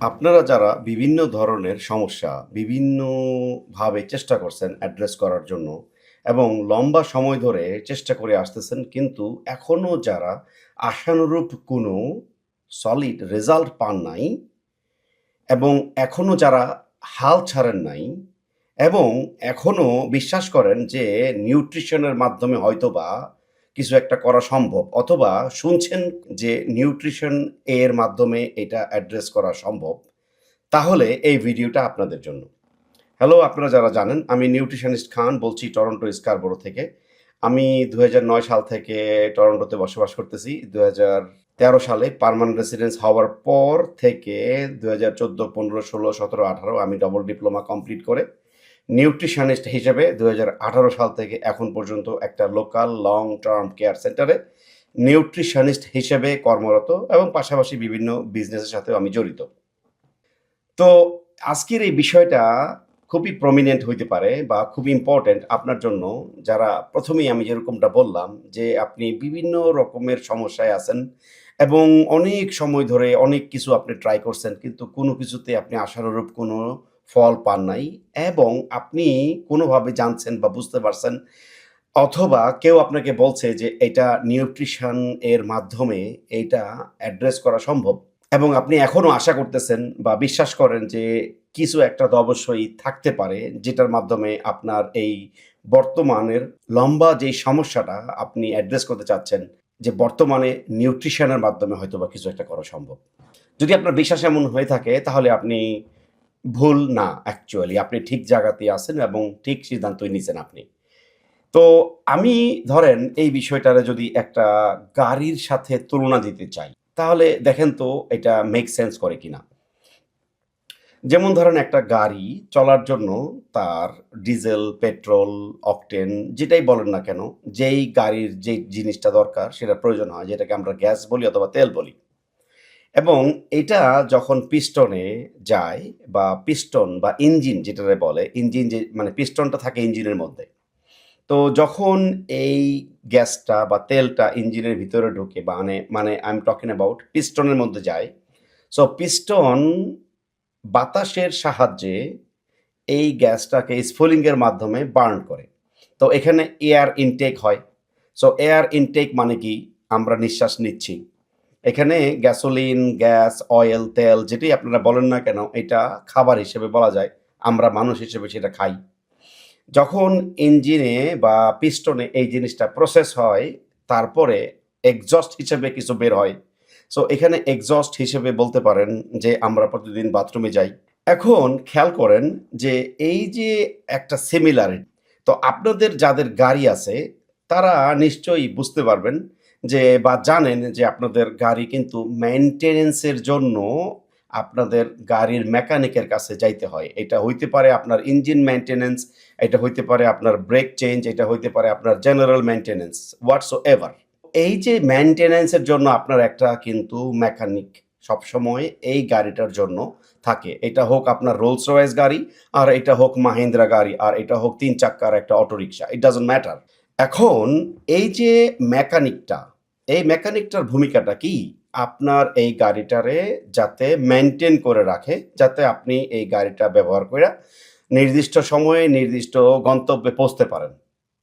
আপনারা যারা বিভিন্ন ধরনের সমস্যা বিভিন্নভাবে চেষ্টা করছেন অ্যাড্রেস করার জন্য এবং লম্বা সময় ধরে চেষ্টা করে আসতেছেন, কিন্তু এখনও যারা আশানুরূপ কোনো সলিড রেজাল্ট পান নাই এবং এখনও যারা হাল ছাড়েন নাই এবং এখনও বিশ্বাস করেন যে নিউট্রিশনের মাধ্যমে হয়তোবা কিছু একটা করা সম্ভব, অথবা শুনছেন যে নিউট্রিশন এর মাধ্যমে এটা অ্যাড্রেস করা সম্ভব, তাহলে এই ভিডিওটা আপনাদের জন্য। হ্যালো আপনারা যারা জানেন, আমি নিউট্রিশনিস্ট খান, বলছি টরন্টো স্কারবোরো থেকে। আমি দু হাজার নয় সাল থেকে টরন্টোতে বসবাস করতেছি। দু তেরো সালে পার্মানেন্ট রেসিডেন্স হওয়ার পর থেকে দু হাজার চোদ্দ, পনেরো, ষোলো, সতেরো, আঠারো আমি ডবল ডিপ্লোমা কমপ্লিট করে নিউট্রিশনিস্ট হিসেবে দু হাজার আঠারো সাল থেকে এখন পর্যন্ত একটা লোকাল লং টার্ম কেয়ার সেন্টারে নিউট্রিশনিস্ট হিসেবে কর্মরত এবং পাশাপাশি বিভিন্ন বিজনেসের সাথেও আমি জড়িত। তো আজকের এই বিষয়টা খুবই প্রমিনেন্ট হইতে পারে বা খুব ইম্পর্ট্যান্ট আপনার জন্য। যারা প্রথমেই আমি যেরকমটা বললাম যে আপনি বিভিন্ন রকমের সমস্যায় আছেন এবং অনেক সময় ধরে অনেক কিছু আপনি ট্রাই করছেন, কিন্তু কোনো কিছুতে আপনি আশানুরূপ কোনো ফল পান নাই এবং আপনি কোনোভাবে জানছেন বা বুঝতে পারছেন অথবা কেউ আপনাকে বলছে যে এটা নিউট্রিশন এর মাধ্যমে এইটা অ্যাড্রেস করা সম্ভব এবং আপনি এখনও আশা করতেছেন বা বিশ্বাস করেন যে কিছু একটা তো অবশ্যই থাকতে পারে যেটার মাধ্যমে আপনার এই বর্তমানের লম্বা যে সমস্যাটা আপনি অ্যাড্রেস করতে চাচ্ছেন যে বর্তমানে নিউট্রিশনের মাধ্যমে হয়তো বা কিছু একটা করা সম্ভব। যদি আপনার বিশ্বাস এমন হয়ে থাকে তাহলে আপনি ভুল না অ্যাকচুয়ালি আপনি ঠিক জায়গাতে আছেন এবং ঠিক সিদ্ধান্তই নিয়েছেন আপনি। তো আমি, ধরেন, এই বিষয়টারে যদি একটা গাড়ির সাথে তুলনা দিতে চাই, তাহলে দেখেন তো এটা মেক সেন্স করে কিনা। যেমন ধরেন একটা গাড়ি চলার জন্য তার ডিজেল, পেট্রোল, অকটেন, যেটাই বলেন না কেন, যেই গাড়ির যে জিনিসটা দরকার সেটা প্রয়োজন হয়, যেটাকে আমরা গ্যাস বলি অথবা তেল বলি। এবং এটা যখন পিস্টনে যায় বা পিস্টন বা ইঞ্জিন যেটারে বলে, ইঞ্জিন যে মানে পিস্টনটা থাকে ইঞ্জিনের মধ্যে, তো যখন এই গ্যাসটা বা তেলটা ইঞ্জিনের ভিতরে ঢুকে মানে মানে আই এম টকিং অ্যাবাউট পিস্টনের মধ্যে যায় সো পিস্টন বাতাসের সাহায্যে এই গ্যাসটাকে স্ফুলিংয়ের মাধ্যমে বার্ন করে। তো এখানে এয়ার ইনটেক হয়। সো এয়ার ইনটেক মানে কি? আমরা নিঃশ্বাস নিচ্ছি। এখানে গ্যাসোলিন গ্যাস অয়েল তেল যেটাই আপনারা বলেন না কেন, এটা খাবার হিসেবে বলা যায়। আমরা মানুষ হিসেবে সেটা খাই। যখন ইঞ্জিনে বা পিস্টনে এই জিনিসটা প্রসেস হয়, তারপরে এক্সস্ট হিসেবে কিছু বের হয়। সো এখানে এক্সস্ট হিসেবে বলতে পারেন যে, আমরা প্রতিদিন বাথরুমে যাই। এখন খেয়াল করেন যে, এই যে একটা সিমিলারিটি তো আপনাদের যাদের গাড়ি আছে, তারা নিশ্চয়ই বুঝতে পারবেন যে, বা জানেন যে, আপনাদের গাড়ি কিন্তু মেনটেনেন্সের জন্য আপনাদের গাড়ির মেকানিকের কাছে যাইতে হয়। এটা হইতে পারে আপনার ইঞ্জিন মেনটেনেন্স এটা হইতে পারে আপনার ব্রেক চেঞ্জ, এটা হইতে পারে আপনার জেনারেল মেনটেনেন্স হোয়াটস এভার এই যে মেনটেনেন্সের জন্য আপনার একটা কিন্তু মেকানিক সবসময় এই গাড়িটার জন্য থাকে। এটা হোক আপনার রোলস রয়েস গাড়ি, আর এটা হোক মাহিন্দ্রা গাড়ি, আর এটা হোক তিন চাক্কার একটা অটোরিকশা ইট ডাজন্ট ম্যাটার এখন এই যে মেকানিকটা, এই মেকানিকটার ভূমিকাটা কি? আপনার এই গাড়িটারে যাতে মেনটেন করে রাখে, যাতে আপনি এই গাড়িটা ব্যবহার করে নির্দিষ্ট সময়ে নির্দিষ্ট গন্তব্যে পৌঁছতে পারেন।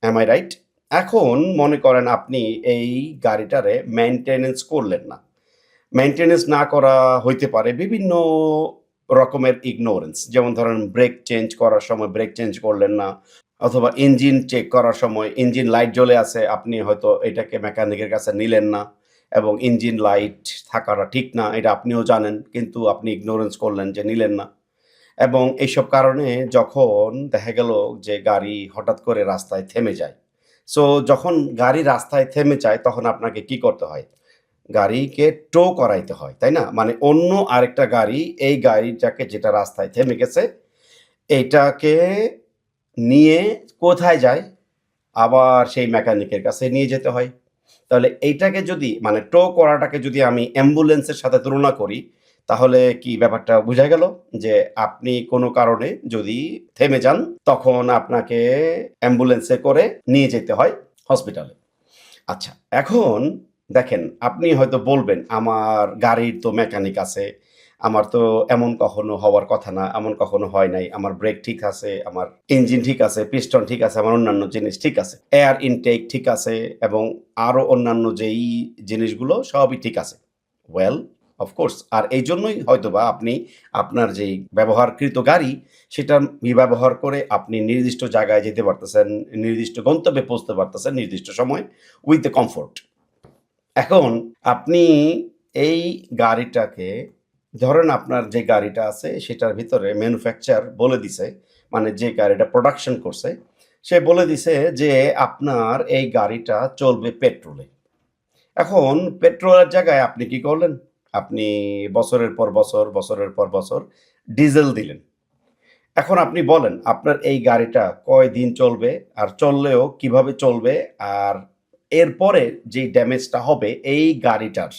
এম আই রাইট এখন মনে করেন আপনি এই গাড়িটারে মেনটেনেন্স করলেন না। মেনটেনেন্স না করা হইতে পারে বিভিন্ন রকমের ইগনোরেন্স যেমন ধরেন ব্রেক চেঞ্জ করার সময় ব্রেক চেঞ্জ করলেন না অথবা ইঞ্জিন চেক করার সময় ইঞ্জিন লাইট জ্বলে আছে, আপনি হয়তো এটাকে মেকানিকের কাছে নিলেন না এবং ইঞ্জিন লাইট থাকাটা ঠিক না, এটা আপনিও জানেন কিন্তু আপনি ইগনোরেন্স করলেন যে নিলেন না। এবং এইসব কারণে যখন দেখা গেল যে গাড়ি হঠাৎ করে রাস্তায় থেমে যায় সো যখন গাড়ি রাস্তায় থেমে যায় তখন আপনাকে কি করতে হয়? গাড়িকে টো করাইতে হয়, তাই না? মানে অন্য আরেকটা গাড়ি এই গাড়িটাকে যেটা রাস্তায় থেমে গেছে, এইটাকে নিয়ে কোথায় যায়? আবার সেই মেকানিকের কাছে নিয়ে যেতে হয়। তাহলে এইটাকে যদি মানে টো করাটাকে যদি আমি অ্যাম্বুলেন্সের সাথে তুলনা করি, তাহলে কি ব্যাপারটা বোঝা গেল? যে আপনি কোনো কারণে যদি থেমে যান, তখন আপনাকে অ্যাম্বুলেন্সে করে নিয়ে যেতে হয় হসপিটালে। আচ্ছা এখন দেখেন, আপনি হয়তো বলবেন, আমার গাড়ির তো মেকানিক আছে আমার তো এমন কখনো হওয়ার কথা না, এমন কখনো হয় নাই। আমার ব্রেক ঠিক আছে, আমার ইঞ্জিন ঠিক আছে পিস্টন ঠিক আছে, আমার অন্যান্য জিনিস ঠিক আছে। এয়ার ইনটেক ঠিক আছে এবং আরও অন্যান্য যেই জিনিসগুলো সবই ঠিক আছে। ওয়েল অফকোর্স আর এই জন্যই হয়তোবা আপনি আপনার যেই ব্যবহারকৃত গাড়ি, সেটা ব্যবহার করে আপনি নির্দিষ্ট জায়গায় যেতে পারতেছেন, নির্দিষ্ট গন্তব্যে পৌঁছতে পারতেছেন নির্দিষ্ট সময় উইথ দ্য কমফোর্ট এখন আপনি এই গাড়িটাকে ধরেন আপনার যে গাড়িটা আছে, সেটার ভিতরে ম্যানুফ্যাকচার বলে দিছে মানে যে গাড়িটা প্রোডাকশন করছে, সে বলে দিছে যে আপনার এই গাড়িটা চলবে পেট্রোলে এখন পেট্রোলের জায়গায় আপনি কি করলেন? আপনি বছরের পর বছর, বছরের পর বছর ডিজেল দিলেন। এখন আপনি বলেন, আপনার এই গাড়িটা কয় দিন চলবে, আর চললেও কীভাবে চলবে, আর এরপরে যে ড্যামেজটা হবে, এই গাড়িটার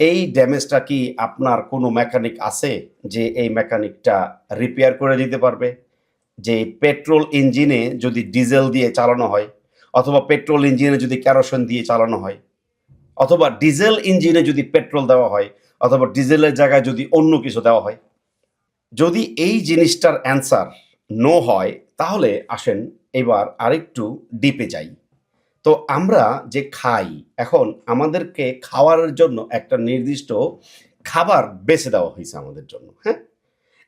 এই ড্যামেজটা কি আপনার কোনো মেকানিক আছে যে এই মেকানিকটা রিপেয়ার করে দিতে পারবে? যে পেট্রোল ইঞ্জিনে যদি ডিজেল দিয়ে চালানো হয়, অথবা পেট্রোল ইঞ্জিনে যদি ক্যারোসিন দিয়ে চালানো হয়, অথবা ডিজেল ইঞ্জিনে যদি পেট্রোল দেওয়া হয়, অথবা ডিজেলের জায়গায় যদি অন্য কিছু দেওয়া হয়, যদি এই জিনিসটার অ্যান্সার নো হয়, তাহলে আসেন এবার আরেকটু ডিপে যাই। তো আমরা যে খাই, এখন আমাদেরকে খাওয়ার জন্য একটা নির্দিষ্ট খাবার বেছে দেওয়া হয়েছে আমাদের জন্য হ্যাঁ?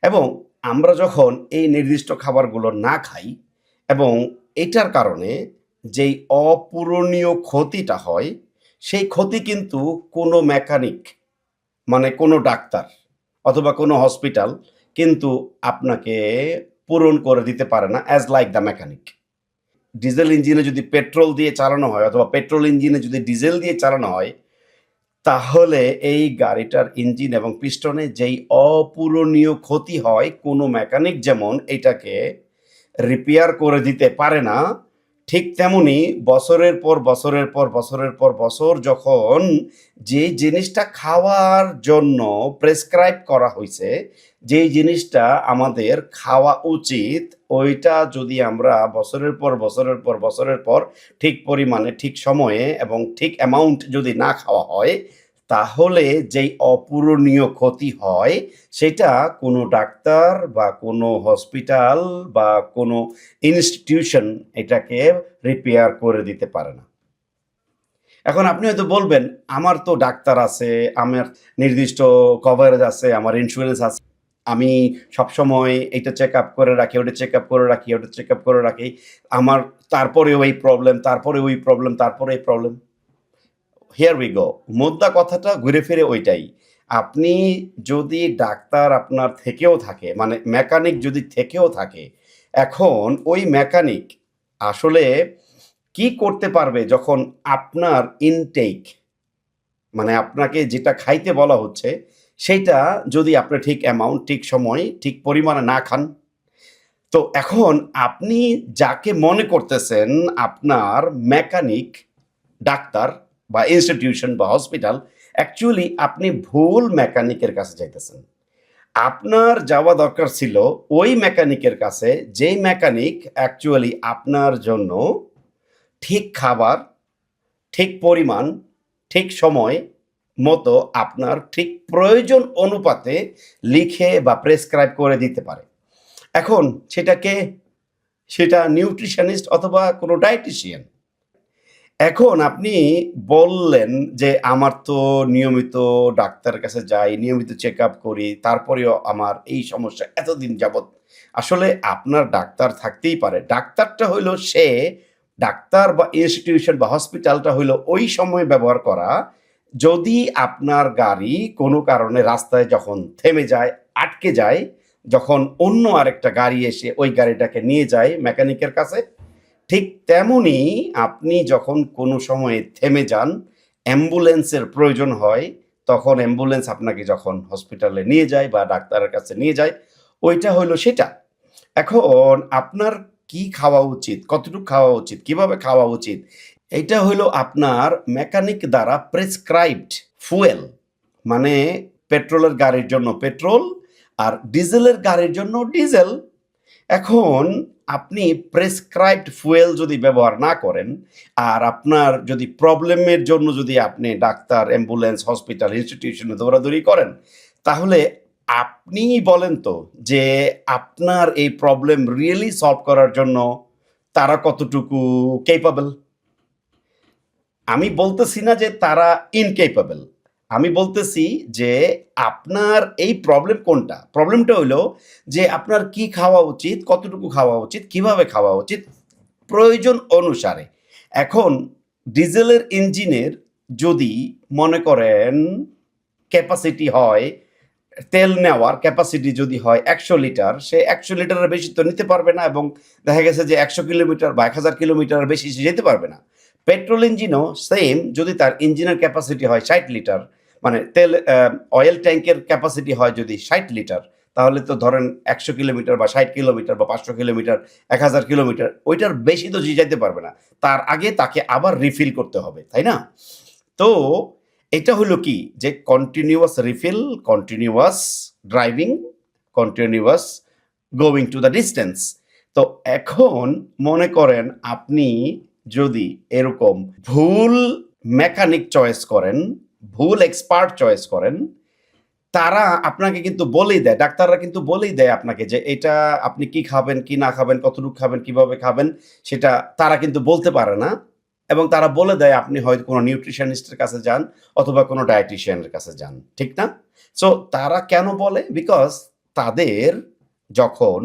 এবং আমরা যখন এই নির্দিষ্ট খাবারগুলো না খাই এবং এটার কারণে যেই অপূরণীয় ক্ষতিটা হয়, সেই ক্ষতি কিন্তু কোনো মেকানিক মানে কোনো ডাক্তার অথবা কোনো হসপিটাল কিন্তু আপনাকে পূরণ করে দিতে পারে না as like the mechanic diesel ইঞ্জিনে যদি পেট্রোল দিয়ে চালানো হয় অথবা পেট্রোল ইঞ্জিনে যদি ডিজেল দিয়ে চালানো হয়, তাহলে এই গাড়িটার ইঞ্জিন এবং পিস্টনে যেই অপূরণীয় ক্ষতি হয় কোনো মেকানিক যেমন এটাকে রিপেয়ার করে দিতে পারে না ঠিক তেমনি বছরের পর বছরের পর বছরের পর বছর যখন যে জিনিসটা খাওয়ার জন্য প্রেসক্রাইব করা হয়েছে যেই জিনিসটা আমাদের খাওয়া উচিত, ওইটা যদি আমরা বছরের পর বছরের পর বছরের পর ঠিক পরিমাণে, ঠিক সময়ে এবং ঠিক অ্যামাউন্ট যদি না খাওয়া হয় তাহলে যেই অপূরণীয় ক্ষতি হয়, সেটা কোনো ডাক্তার বা কোনো হসপিটাল বা কোনো ইনস্টিটিউশন এটাকে রিপেয়ার করে দিতে পারে না। এখন আপনি হয়তো বলবেন, আমার তো ডাক্তার আছে, আমার নির্দিষ্ট কভারেজ আছে, আমার ইন্স্যুরেন্স আছে। আমি সবসময় এটা চেক আপ করে রাখি, ওটা চেক আপ করে রাখি, ওটা চেক আপ করে রাখি। আমার, তারপরেও ওই প্রবলেম তারপরে ওই প্রবলেম তারপরে এই প্রবলেম হিয়ার উই গো মোদ্দা কথাটা ঘুরে ফিরে ওইটাই। আপনি যদি ডাক্তার আপনার থেকেও থাকে মানে মেকানিক যদি থেকেও থাকে, এখন ওই মেকানিক আসলে কি করতে পারবে যখন আপনার ইনটেক মানে আপনাকে যেটা খাইতে বলা হচ্ছে সেইটা যদি আপনি ঠিক অ্যামাউন্ট ঠিক সময়, ঠিক পরিমাণে না খান? তো এখন আপনি যাকে মনে করতেছেন আপনার মেকানিক ডাক্তার বা ইনস্টিটিউশন বা হসপিটাল অ্যাকচুয়ালি আপনি ভুল মেকানিকের কাছে যাইতেছেন। আপনার যাওয়া দরকার ছিল ওই মেকানিকের কাছে, যেই মেকানিক অ্যাকচুয়ালি আপনার জন্য ঠিক খাবার, ঠিক পরিমাণ, ঠিক সময় মতো আপনার ঠিক প্রয়োজন অনুপাতে লিখে বা প্রেসক্রাইব করে দিতে পারে। এখন সেটাকে, সেটা নিউট্রিশনিস্ট অথবা কোনো ডায়েটিশিয়ান এখন আপনি বললেন যে আমার তো নিয়মিত ডাক্তারের কাছে যাই, নিয়মিত চেক আপ করি, তারপরেও আমার এই সমস্যা এতদিন যাবৎ। আসলে আপনার ডাক্তার থাকতেই পারে। ডাক্তারটা হইল সে, ডাক্তার বা ইনস্টিটিউশন বা হসপিটালটা হইল ওই সময় ব্যবহার করা। যদি আপনার গাড়ি কোনো কারণে রাস্তায় যখন থেমে যায়, আটকে যায়, যখন অন্য আরেকটা গাড়ি এসে ওই গাড়িটাকে নিয়ে যায় মেকানিকের কাছে ঠিক তেমনি আপনি যখন কোনো সময়ে থেমে যান, অ্যাম্বুলেন্সের প্রয়োজন হয়, তখন অ্যাম্বুলেন্স আপনাকে যখন হসপিটালে নিয়ে যায় বা ডাক্তারের কাছে নিয়ে যায়, ওইটা হলো সেটা। এখন আপনার কি খাওয়া উচিত, কতটুকু খাওয়া উচিত, কীভাবে খাওয়া উচিত এটা হলো আপনার মেকানিক দ্বারা প্রেসক্রাইবড ফুয়েল মানে পেট্রোলের গাড়ির জন্য পেট্রোল আর ডিজেলের গাড়ির জন্য ডিজেল। এখন আপনি প্রেসক্রাইবড ফুয়েল যদি ব্যবহার না করেন, আর আপনার যদি প্রবলেমের জন্য যদি আপনি ডাক্তার অ্যাম্বুলেন্স হসপিটাল ইনস্টিটিউশনে দৌড়াদৌড়ি করেন, তাহলে আপনি বলেন তো যে আপনার এই প্রবলেম রিয়েলি সলভ করার জন্য তারা কতটুকু কেপাবল আমি বলতেছি না যে তারা ইনকেপাবল আমি বলতেছি যে আপনার এই প্রবলেম কোনটা? প্রবলেমটা হইল যে আপনার কি খাওয়া উচিত, কতটুকু খাওয়া উচিত, কীভাবে খাওয়া উচিত? প্রয়োজন অনুসারে। এখন ডিজেলের ইঞ্জিনের যদি মনে করেন ক্যাপাসিটি হয়, তেল নেওয়ার ক্যাপাসিটি যদি হয় একশো লিটার, সে একশো লিটারের বেশি তো নিতে পারবে না এবং দেখা গেছে যে একশো কিলোমিটার বা এক হাজার কিলোমিটারের বেশি সে যেতে পারবে না। পেট্রোল ইঞ্জিনও সেম যদি তার ইঞ্জিনের ক্যাপাসিটি হয় ষাট লিটার মানে তেল অয়েল ট্যাঙ্কের ক্যাপাসিটি হয় যদি ষাট লিটার, তাহলে তো ধরেন একশো কিলোমিটার বা ষাট কিলোমিটার বা পাঁচশো কিলোমিটার, এক হাজার কিলোমিটার, ওইটার বেশি তো যে যেতে পারবে না। তার আগে তাকে আবার রিফিল করতে হবে, তাই না? তো এটা হলো কি? যে continuous refill continuous driving continuous going to the distance তো এখন মনে করেন আপনি যদি এরকম ভুল মেকানিক চয়েস করেন ভুল এক্সপার্ট চয়েস করেন, তারা আপনাকে কিন্তু বলেই দেয়, ডাক্তাররা কিন্তু বলেই দেয় আপনাকে যে এটা আপনি কি খাবেন, কি না খাবেন, কতটুকু খাবেন, কীভাবে খাবেন, সেটা তারা কিন্তু বলতে পারে না এবং তারা বলে দেয় আপনি হয়তো কোনো নিউট্রিশনিস্টের কাছে যান অথবা কোনো ডায়েটিশিয়ানের কাছে যান, ঠিক না? সো তারা কেন বলে? বিকজ তাদের যখন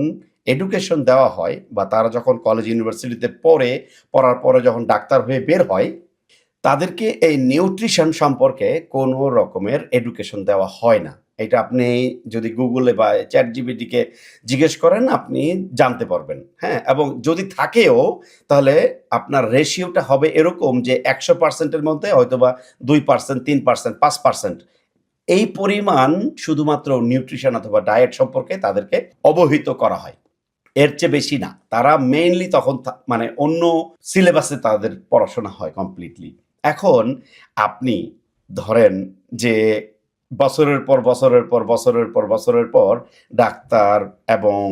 এডুকেশন দেওয়া হয় বা তারা যখন কলেজ ইউনিভার্সিটিতে পড়ে, পড়ার পরে যখন ডাক্তার হয়ে বের হয় তাদেরকে এই নিউট্রিশন সম্পর্কে কোনো রকমের এডুকেশন দেওয়া হয় না। এটা আপনি যদি গুগলে বা চ্যাট জিবিটিকে জিজ্ঞেস করেন, আপনি জানতে পারবেন। হ্যাঁ এবং যদি থাকেও, তাহলে আপনার রেশিওটা হবে এরকম যে একশো পার্সেন্টের মধ্যে হয়তোবা দুই পার্সেন্ট তিন পার্সেন্ট পাঁচ পার্সেন্ট এই পরিমাণ শুধুমাত্র নিউট্রিশন অথবা ডায়েট সম্পর্কে তাদেরকে অবহিত করা হয়। এর চেয়ে বেশি না। তারা মেইনলি তখন মানে অন্য সিলেবাসে তাদের পড়াশোনা হয় কমপ্লিটলি এখন আপনি ধরেন যে বছরের পর বছরের পর বছরের পর বছরের পর ডাক্তার এবং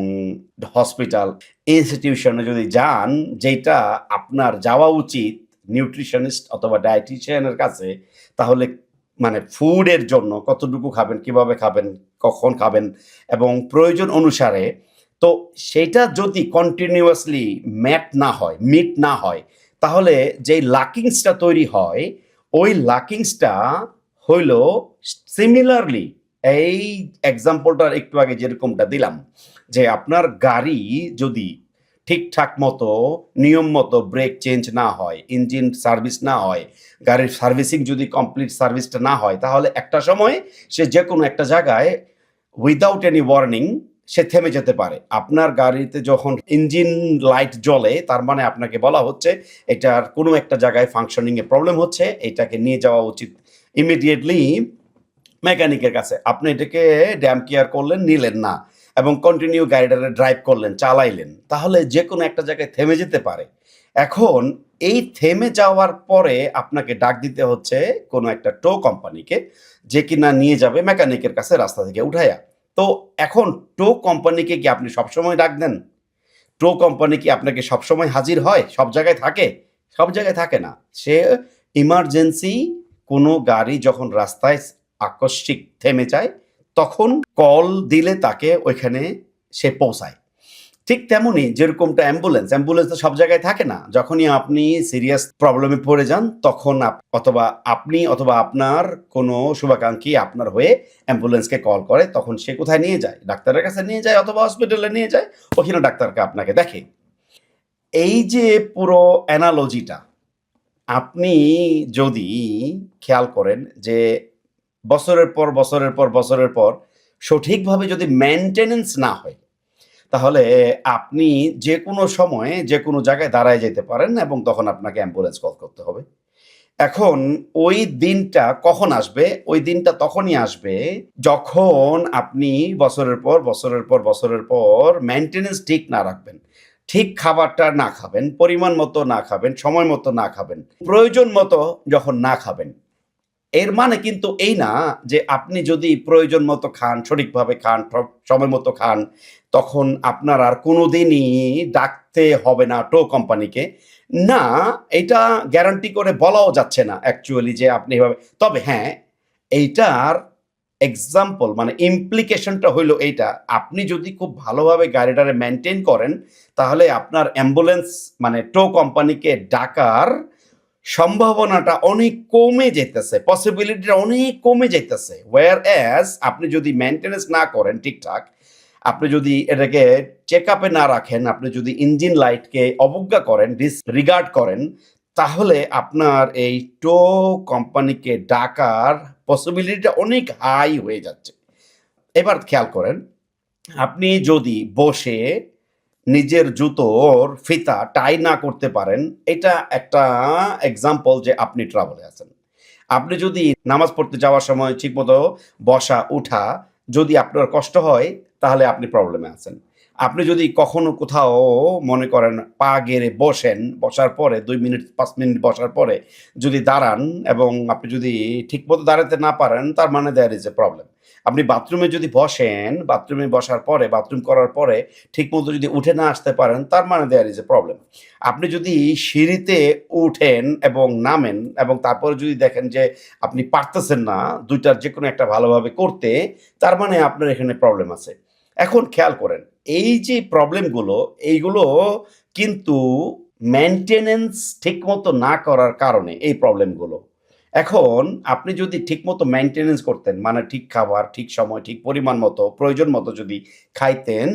হসপিটাল ইনস্টিটিউশনে যদি যান, যেটা আপনার যাওয়া উচিত নিউট্রিশনিস্ট অথবা ডায়েটিশিয়ানের কাছে, তাহলে মানে ফুডের জন্য কতটুকু খাবেন, কীভাবে খাবেন, কখন খাবেন এবং প্রয়োজন অনুসারে, তো সেটা যদি কন্টিনিউয়াসলি ম্যাট না হয় মিট না হয় তাহলে যেই লাকিংসটা তৈরি হয়, ওই লাকিংসটা হইল সিমিলারলি এই এক্সাম্পলটার একটু আগে যেরকমটা দিলাম, যে আপনার গাড়ি যদি ঠিকঠাক মতো, নিয়ম মতো ব্রেক চেঞ্জ না হয় ইঞ্জিন সার্ভিস না হয়, গাড়ির সার্ভিসিং যদি কমপ্লিট সার্ভিসটা না হয়, তাহলে একটা সময় সে যে কোনো একটা জায়গায় উইদাউট এনি ওয়ার্নিং সে থেমে যেতে পারে। আপনার গাড়িতে যখন ইঞ্জিন লাইট জ্বলে, তার মানে আপনাকে বলা হচ্ছে এটার কোনো একটা জায়গায় ফাংশনিংয়ে প্রবলেম হচ্ছে, এটাকে নিয়ে যাওয়া উচিত ইমিডিয়েটলি মেকানিকের কাছে। আপনি এটাকে ড্যাম কেয়ার করলেন, নিলেন না এবং কন্টিনিউ গাড়িটারে ড্রাইভ করলেন, চালাইলেন। তাহলে যে কোনো একটা জায়গায় থেমে যেতে পারে। এখন এই থেমে যাওয়ার পরে আপনাকে ডাক দিতে হচ্ছে কোনো একটা টো কোম্পানিকে যে কিনা নিয়ে যাবে মেকানিকের কাছে রাস্তা থেকে উঠাইয়া তো এখন টো কোম্পানিকে কি আপনি সবসময় ডাক দেন? টো কোম্পানি কি আপনাকে সবসময় হাজির হয়? সব জায়গায় থাকে? সব জায়গায় থাকে না। সে ইমার্জেন্সি কোনো গাড়ি যখন রাস্তায় আকস্মিক থেমে যায়, তখন কল দিলে তাকে ওইখানে সে পৌঁছায়। ঠিক তেমনি যেরকমটা অ্যাম্বুলেন্স অ্যাম্বুলেন্স তো সব জায়গায় থাকে না। যখনই আপনি সিরিয়াস প্রবলেমে পড়ে যান, তখন অথবা আপনি অথবা আপনার কোনো শুভাকাঙ্ক্ষী আপনার হয়ে অ্যাম্বুলেন্সকে কল করে, তখন সে কোথায় নিয়ে যায়? ডাক্তারের কাছে নিয়ে যায় অথবা হসপিটালে নিয়ে যায় ওখানে ডাক্তারকে আপনাকে দেখে। এই যে পুরো অ্যানালজিটা আপনি যদি খেয়াল করেন যে বছরের পর বছরের পর বছরের পর সঠিকভাবে যদি মেনটেনেন্স না হয় তাহলে আপনি যে কোনো সময়ে যে কোনো জায়গায় দাঁড়ায় যেতে পারেন এবং তখন আপনাকে অ্যাম্বুলেন্স কল করতে হবে। এখন ওই দিনটা কখন আসবে? ওই দিনটা তখনই আসবে যখন আপনি বছরের পর বছরের পর বছরের পর মেনটেনেন্স ঠিক না রাখবেন। ঠিক খাবারটা না খাবেন, পরিমাণ মতো না খাবেন, সময় মতো না খাবেন, প্রয়োজন মতো যখন না খাবেন। এর মানে কিন্তু এই না যে আপনি যদি প্রয়োজন মতো খান, সঠিকভাবে খান সময় মতো খান তখন আপনার আর কোনোদিনই ডাকতে হবে না টো কোম্পানিকে। না, এটা গ্যারান্টি করে বলাও যাচ্ছে না অ্যাকচুয়ালি যে আপনি এভাবে তবে হ্যাঁ এইটার এক্সাম্পল মানে ইমপ্লিকেশনটা হইল এইটা। আপনি যদি খুব ভালোভাবে গাড়িটারে মেনটেন করেন, তাহলে আপনার অ্যাম্বুলেন্স মানে টো কোম্পানিকে ডাকার সম্ভাবনাটা অনেক কমে যেতেছে পসিবিলিটিটা অনেক কমে যেতেছে। ওয়ার অ্যাজ আপনি যদি মেনটেনেন্স না করেন ঠিকঠাক আপনি যদি এটাকে চেক আপে না রাখেন, আপনি যদি ইঞ্জিন লাইটকে অবজ্ঞা করেন ডিসরিগার্ড করেন, তাহলে আপনার এই টো কোম্পানিকে ডাকার পসিবিলিটিটা অনেক হাই হয়ে যাচ্ছে। এবার খেয়াল করেন, আপনি যদি বসে নিজের জুতোর ফিতা টাই না করতে পারেন, এটা একটা এক্সাম্পল যে আপনি ট্রাভেলে আছেন। আপনি যদি নামাজ পড়তে যাওয়ার সময় ঠিকমতো বসা, উঠা, যদি আপনার কষ্ট হয় তাহলে আপনি প্রবলেমে আছেন। আপনি যদি কখনো কোথাও মনে করেন পা গেড়ে বসেন, বসার পরে, দুই মিনিট, পাঁচ মিনিট বসার পরে যদি দাঁড়ান এবং আপনি যদি ঠিকমতো দাঁড়াতে না পারেন, তার মানে দেয়ার ইজ এ প্রবলেম আপনি বাথরুমে যদি বসেন বাথরুমে বসার পরে বাথরুম করার পরে ঠিকমতো যদি উঠে না আসতে পারেন, তার মানে দেয়ার ইজ এ প্রবলেম আপনি যদি সিঁড়িতে উঠেন এবং নামেন এবং তারপরে যদি দেখেন যে আপনি পারতেছেন না, দুইটার যে কোনো একটা ভালোভাবে করতে, তার মানে আপনার এখানে প্রবলেম আছে। এখন খেয়াল করেন, এই যে প্রবলেমগুলো এইগুলো কিন্তু মেনটেনেন্স ঠিকমতো না করার কারণে এই প্রবলেমগুলো এখন আপনি যদি ঠিকমতো মেনটেনেন্স করতেন মানে ঠিক খাবার, ঠিক সময়, ঠিক পরিমাণ মতো, প্রয়োজন মতো যদি খাইতেন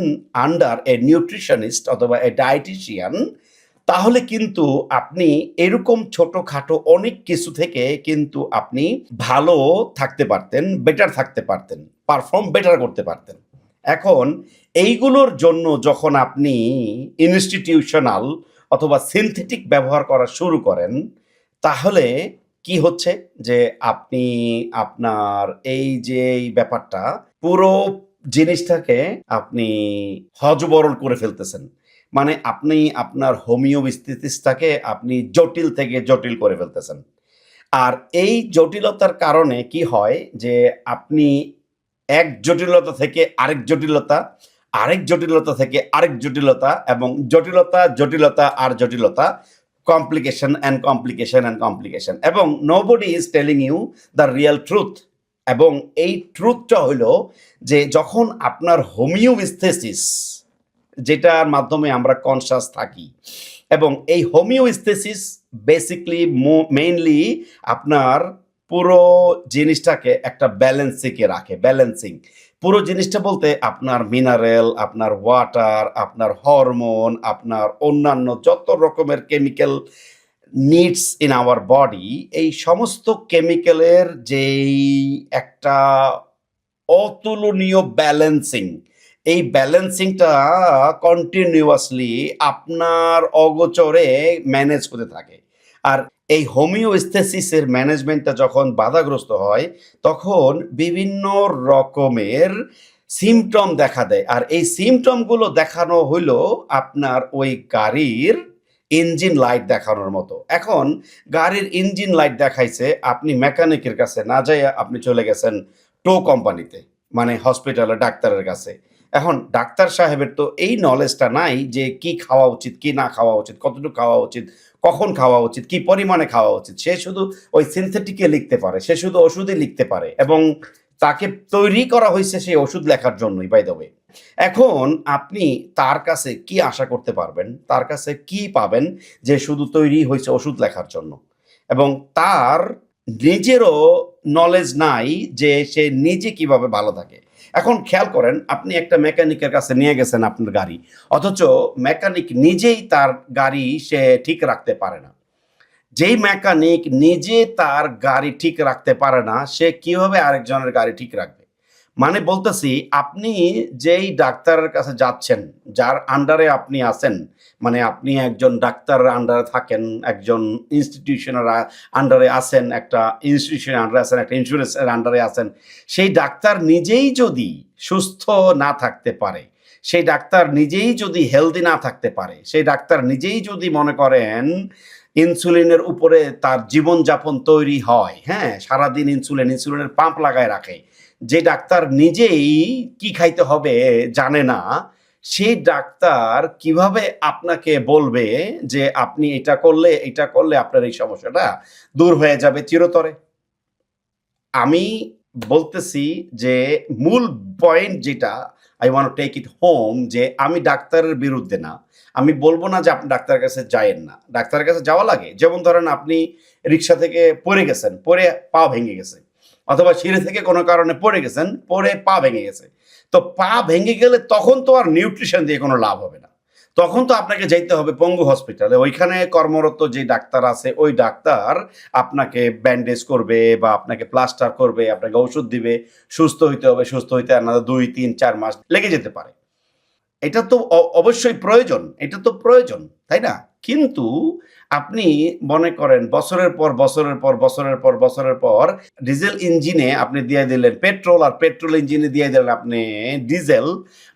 আন্ডার এ নিউট্রিশনিস্ট অথবা এ ডায়েটিশিয়ান তাহলে কিন্তু আপনি এরকম ছোটখাটো অনেক কিছু থেকে কিন্তু আপনি ভালো থাকতে পারতেন বেটার থাকতে পারতেন পারফর্ম বেটার করতে পারতেন। এখন এইগুলোর জন্য যখন আপনি ইনস্টিটিউশনাল অথবা সিনথেটিক ব্যবহার করা শুরু করেন, তাহলে কি হচ্ছে? যে আপনি আপনার এই যে ব্যাপারটা পুরো জিনিসটাকে আপনি হজবরল করে ফেলতেছেন। মানে আপনি আপনার হোমিওস্থিতিসটাকে আপনি জটিল থেকে জটিল করে ফেলতেছেন। আর এই জটিলতার কারণে কি হয়? যে আপনি এক জটিলতা থেকে আরেক জটিলতা আরেক জটিলতা থেকে আরেক জটিলতা এবং জটিলতা জটিলতা আর জটিলতা complication and complication and complication এবং nobody is telling you the real truth এবং এই ট্রুথটা হলো যে যখন আপনার হোমিওস্থেসিস যেটার মাধ্যমে আমরা কনসাস থাকি এবং এই হোমিওস্থেসিস বেসিকলি মেইনলি আপনার পুরো জিনিসটাকে একটা ব্যালেন্সিংয়ে রাখে ব্যালেন্সিং পুরো জিনিসটা বলতে আপনার মিনারেল আপনার ওয়াটার আপনার হরমোন আপনার অন্যান্য যত রকমের chemical needs in our body এই সমস্ত কেমিক্যালের যেই একটা অতুলনীয় ব্যালেন্সিং এই ব্যালেন্সিংটা কন্টিনিউয়াসলি আপনার অগোচরে ম্যানেজ হতে থাকে। আর এই হোমিওস্থেসিসের ম্যানেজমেন্টটা যখন বাধাগ্রস্ত হয়, তখন বিভিন্ন রকমের সিমটম দেখা দেয়। আর এই সিমটমগুলো দেখানো হইল আপনার ওই গাড়ির ইঞ্জিন লাইট দেখানোর মতো। এখন গাড়ির ইঞ্জিন লাইট দেখাইছে, আপনি মেকানিকের কাছে না যাই আপনি চলে গেছেন টো কোম্পানিতে মানে হসপিটালে ডাক্তারের কাছে। এখন ডাক্তার সাহেবের তো এই নলেজটা নাই যে কি খাওয়া উচিত, কি না খাওয়া উচিত, কতটুকু খাওয়া উচিত কখন খাওয়া উচিত, কি পরিমাণে খাওয়া উচিত, সে শুধু ওই সিনথেটিকে লিখতে পারে, সে শুধু ওষুধই লিখতে পারে এবং তাকে তৈরি করা হয়েছে সেই ওষুধ লেখার জন্যই বাই ওয়ে এখন আপনি তার কাছে কি আশা করতে পারবেন, তার কাছে কি পাবেন যে শুধু তৈরি হয়েছে ওষুধ লেখার জন্য? এবং তার নিজেরও নলেজ নাই যে সে নিজে কীভাবে ভালো থাকে। এখন খেয়াল করেন, আপনি একটা মেকানিকের কাছে নিয়ে গেছেন আপনার গাড়ি, অথচ মেকানিক নিজেই তার গাড়ি সে ঠিক রাখতে পারে না। যেই মেকানিক নিজে তার গাড়ি ঠিক রাখতে পারে না, সে কীভাবে আরেকজনের গাড়ি ঠিক রাখবে? মানে বলতেছি, আপনি যেই ডাক্তারের কাছে যাচ্ছেন, যার আন্ডারে আপনি আছেন মানে আপনি একজন ডাক্তারের আন্ডারে থাকেন, একজন ইনস্টিটিউশনের আন্ডারে আছেন, একটা ইনস্টিটিউশনের আন্ডারে আছেন, একটা ইন্স্যুরেন্সের আন্ডারে আছেন, সেই ডাক্তার নিজেই যদি সুস্থ না থাকতে পারে, সেই ডাক্তার নিজেই যদি হেলদি না থাকতে পারে, সেই ডাক্তার নিজেই যদি মনে করেন ইনসুলিনের উপরে তার জীবনযাপন তৈরি হয় হ্যাঁ সারাদিন ইনসুলিন ইনসুলিনের পাম্প লাগায় রাখে যে ডাক্তার নিজেই কি খাইতে হবে জানে না, সেই ডাক্তার কীভাবে আপনাকে বলবে যে আপনি এটা করলে এটা করলে আপনার এই সমস্যাটা দূর হয়ে যাবে চিরতরে? আমি বলতেছি যে মূল পয়েন্ট যেটা I want take it home যে আমি ডাক্তারের বিরুদ্ধে না। আমি বলব না যে আপনি ডাক্তারের কাছে যায়েন না। ডাক্তারের কাছে যাওয়া লাগে। যেমন ধরেন আপনি রিক্সা থেকে পড়ে গেছেন, পড়ে পা ভেঙে গেছে। অথবা সিঁড়ি থেকে কোনো কারণে পড়ে গেছেন, পড়ে পা ভেঙে গেছে। তো পা ভেঙে গেলে তখন তো আর নিউট্রিশন দিয়ে কোনো লাভ হবে না। তখন তো আপনাকে যাইতে হবে পঙ্গু হসপিটালে। ওইখানে কর্মরত যে ডাক্তার আছে, ওই ডাক্তার আপনাকে ব্যান্ডেজ করবে বা আপনাকে প্লাস্টার করবে, আপনাকে ওষুধ দিবে, সুস্থ হইতে হবে, সুস্থ হইতে আপনাদের দুই, তিন, চার মাস লেগে যেতে পারে। এটা তো অবশ্যই প্রয়োজন, এটা তো প্রয়োজন, তাই না? কিন্তু আপনি মনে করেন বছরের পর বছরের পর বছরের পর বছরের পর ডিজেল ইঞ্জিনে আপনি দিয়ে দিলেন, পেট্রোল আর পেট্রোল ইঞ্জিনে দিয়ে দিলেন আপনি ডিজেল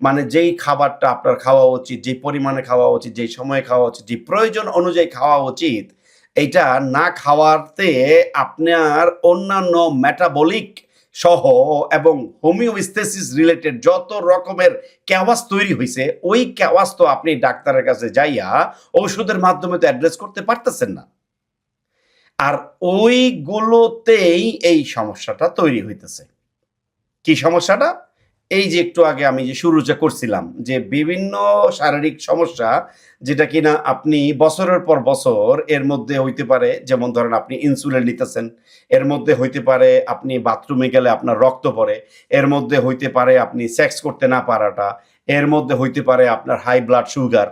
মানে যেই খাবারটা আপনার খাওয়া উচিত, যেই পরিমাণে খাওয়া উচিত, যেই সময়ে খাওয়া উচিত যে প্রয়োজন অনুযায়ী খাওয়া উচিত, এইটা না খাওয়াতে আপনার অন্যান্য মেটাবলিক সহ এবং হোমিওস্থেসিস রিলেটেড যত রকমের ক্যাওয়াস তৈরি হয়েছে ওই ক্যাওয়াস তো আপনি ডাক্তারের কাছে যাইয়া ঔষধের মাধ্যমে তো অ্যাড্রেস করতে পারতেছেন না। আর ওইগুলোতেই এই সমস্যাটা তৈরি হইতেছে। কি সমস্যাটা? এই যে একটু আগে আমি যে শুরু যে করছিলাম, যে বিভিন্ন শারীরিক সমস্যা যেটা কিনা আপনি বছরের পর বছর এর মধ্যে হইতে পারে, যেমন ধরেন আপনি ইনসুলিন নিতেছেন, এর মধ্যে হইতে পারে আপনি বাথরুমে গেলে আপনার রক্ত পড়ে, এর মধ্যে হইতে পারে আপনি সেক্স করতে না পারাটা, এর মধ্যে হইতে পারে আপনার high blood sugar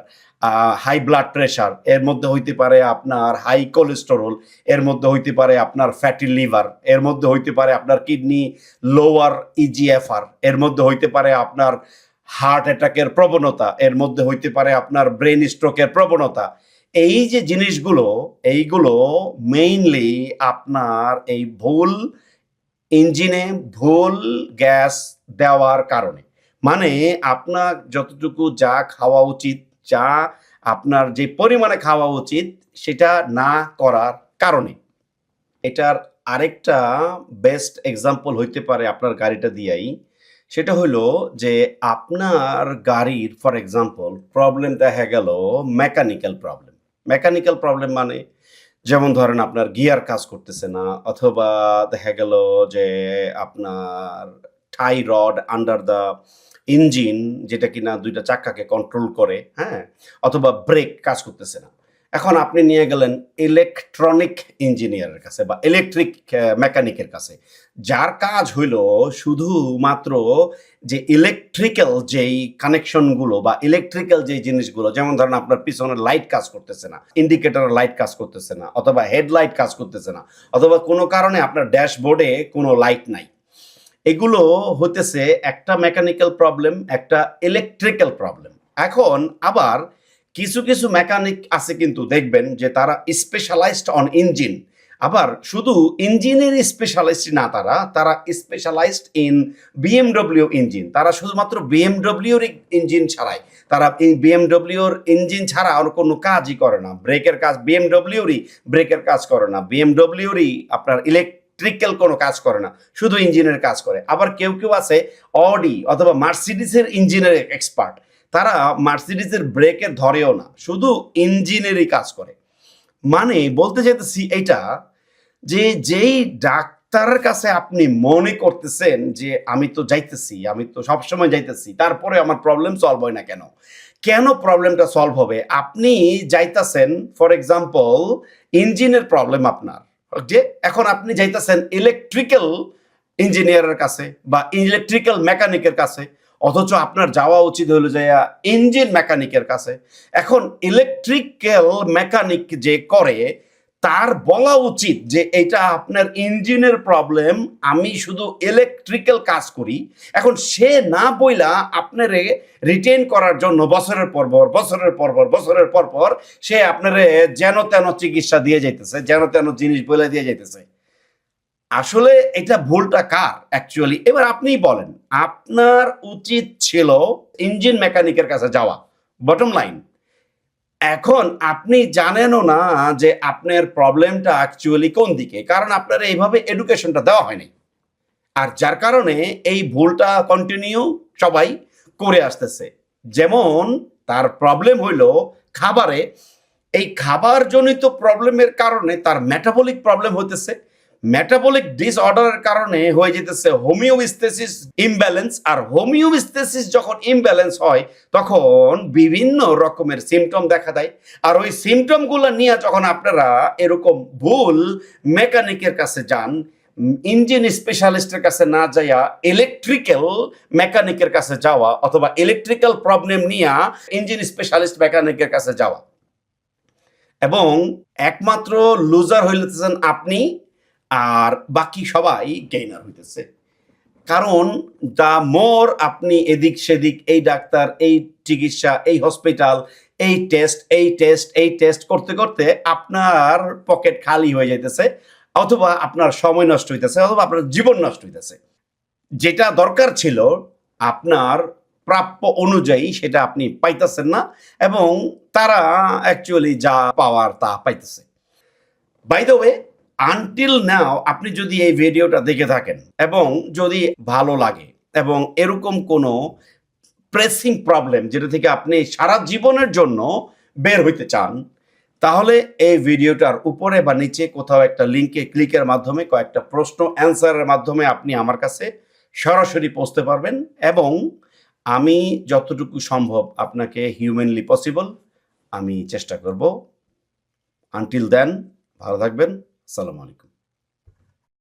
high blood pressure এর মধ্যে হইতে পারে আপনার হাই কোলেস্টেরল এর মধ্যে হইতে পারে আপনার ফ্যাটি লিভার এর মধ্যে হইতে পারে আপনার কিডনি লোয়ার ইজিএফআর এর মধ্যে হইতে পারে আপনার হার্ট অ্যাটাকের প্রবণতা, এর মধ্যে হইতে পারে আপনার ব্রেন স্ট্রোকের প্রবণতা। এই যে জিনিসগুলো, এইগুলো মেইনলি আপনার এই ভুল ইঞ্জিনে ভুল গ্যাস দেওয়ার কারণে। মানে আপনার যতটুকু যা খাওয়া উচিত যা আপনার যে পরিমাণে খাওয়া উচিত সেটা না করার কারণে। এটার আরেকটা বেস্ট এক্সাম্পল হইতে পারে আপনার গাড়িটা দিয়াই। সেটা হলো যে আপনার গাড়ির ফর এক্সাম্পল প্রবলেম দেখা গেল মেকানিক্যাল প্রবলেম মেকানিক্যাল প্রবলেম মানে যেমন ধরেন আপনার গিয়ার কাজ করতেছে না, অথবা দেখা গেল যে আপনার tie rod under the engine যেটা কিনা দুইটা চাক্কাকে কন্ট্রোল করে হ্যাঁ? অথবা ব্রেক কাজ করতেছে না। এখন আপনি নিয়ে গেলেন ইলেকট্রনিক ইঞ্জিনিয়ারের কাছে বা ইলেকট্রিক মেকানিকের কাছে। যার কাজ হইল শুধুমাত্র যে ইলেকট্রিক্যাল যেই কানেকশনগুলো বা ইলেকট্রিক্যাল যেই জিনিসগুলো, যেমন ধরেন আপনার পিছনের লাইট কাজ করতেছে না ইন্ডিকেটর লাইট কাজ করতেছে না, অথবা হেডলাইট কাজ করতেছে না, অথবা কোনো কারণে আপনার ড্যাশবোর্ডে কোনো লাইট নাই। এগুলো হতেছে একটা মেকানিক্যাল প্রবলেম একটা ইলেকট্রিক্যাল প্রবলেম এখন আবার কিছু কিছু মেকানিক আছে কিন্তু দেখবেন যে তারা স্পেশালাইজড অন ইঞ্জিন আবার শুধু ইঞ্জিনের স্পেশালিস্ট না তারা তারা স্পেশালাইজড ইন বিএমডব্লিউ ইঞ্জিন তারা শুধুমাত্র বিএমডব্লিউর ইঞ্জিন ছাড়াই, তারা বিএমডব্লিউর ইঞ্জিন ছাড়া আর কোনো কাজই করে না। ব্রেকের কাজ বিএমডব্লিউরই ব্রেকের কাজ করে না। বিএমডব্লিউরই আপনার ইলেকট্রিক্যাল কোনো কাজ করে না, শুধু ইঞ্জিনের কাজ করে। আবার কেউ কেউ আছে অডি অথবা মার্সিডিসের ইঞ্জিনের এক্সপার্ট তারা মার্সিডিসের ব্রেকে ধরেও না, শুধু ইঞ্জিনেরই কাজ করে। মানে বলতে চাইতেছি এটা যে যেই ডাক্তারের কাছে আপনি মনে করতেছেন যে আমি তো যাইতেছি, আমি তো সবসময় যাইতেছি, তারপরে আমার প্রবলেম সলভ হয় না কেন? কেন প্রবলেমটা সলভ হবে? আপনি যাইতেছেন ফর এক্সাম্পল ইঞ্জিনের প্রবলেম আপনার। যে এখন আপনি যাইতেছেন ইলেকট্রিক্যাল ইঞ্জিনিয়ারের কাছে বা ইলেকট্রিক্যাল মেকানিকের কাছে, অথচ আপনার যাওয়া উচিত হলো যে ইঞ্জিন মেকানিকের কাছে। এখন ইলেকট্রিক্যাল মেকানিক যে করে তার বলা উচিত যে এটা আপনার ইঞ্জিনের প্রবলেম আমি শুধু ইলেকট্রিক্যাল কাজ করি। এখন সে না বইলা আপনারে রিটেন করার জন্য বছরের পর পর, বছরের পর পর, বছরের পর পর সে আপনারে যেন তেন চিকিৎসা দিয়ে যাইতেছে, যেন তেন জিনিস বলে দিয়ে যাইতেছে। আসলে এটা ভুলটা কার অ্যাকচুয়ালি এবার আপনিই বলেন, আপনার উচিত ছিল ইঞ্জিন মেকানিকের কাছে যাওয়া। বটম লাইন এখন আপনি জানেনও না যে আপনার প্রবলেমটা অ্যাকচুয়ালি কোন দিকে, কারণ আপনার এইভাবে এডুকেশনটা দেওয়া হয়নি। আর যার কারণে এই ভুলটা কন্টিনিউ সবাই করে আসতেছে। যেমন তার প্রবলেম হইল খাবারে। এই খাবারজনিত প্রবলেমের কারণে তার মেটাবলিক প্রবলেম হতেছে মেটাবলিক ডিসঅর্ডারের কারণে হয়ে যেতেছে হোমিওস্টেসিস ইমব্যালেন্স আর হোমিওস্টেসিস যখন ইমব্যালেন্স হয়, তখন বিভিন্ন রকমের সিমটম দেখা দেয়। আর ওই সিমটমগুলো নিয়ে যখন আপনারা এরকম ভুল মেকানিকের কাছে যান ইঞ্জিন স্পেশালিস্টের কাছে না যাইয়া ইলেকট্রিক্যাল মেকানিকের কাছে যাওয়া, অথবা ইলেকট্রিক্যাল প্রবলেম নিয়ে ইঞ্জিন স্পেশালিস্ট মেকানিকের কাছে যাওয়া। এবং একমাত্র লুজার হইতেছেন আপনি আর বাকি সবাই গেইনার হইতেছে। কারণ দা মোর আপনি এদিক সেদিক এই ডাক্তার, এই চিকিৎসা, এই হসপিটাল এই টেস্ট এই টেস্ট এই টেস্ট করতে করতে আপনার পকেট খালি হয়ে যাইতেছে, অথবা আপনার সময় নষ্ট হইতেছে, অথবা আপনার জীবন নষ্ট হইতেছে। যেটা দরকার ছিল আপনার প্রাপ্য অনুযায়ী সেটা আপনি পাইতেছেন না, এবং তারা অ্যাকচুয়ালি যা পাওয়ার তা পাইতেছে। By the way until now আপনি যদি এই ভিডিওটা দেখে থাকেন এবং যদি ভালো লাগে এবং এরকম কোনো প্রেসিং প্রবলেম যেটা থেকে আপনি সারা জীবনের জন্য বের হইতে চান, তাহলে এই ভিডিওটার উপরে বা নিচে কোথাও একটা লিঙ্কে ক্লিকের মাধ্যমে কয়েকটা প্রশ্ন অ্যান্সারের মাধ্যমে আপনি আমার কাছে সরাসরি পৌঁছতে পারবেন এবং আমি যতটুকু সম্ভব আপনাকে হিউম্যানলি পসিবল আমি চেষ্টা করব। আনটিল দেন ভালো থাকবেন। আসসালামু আলাইকুম।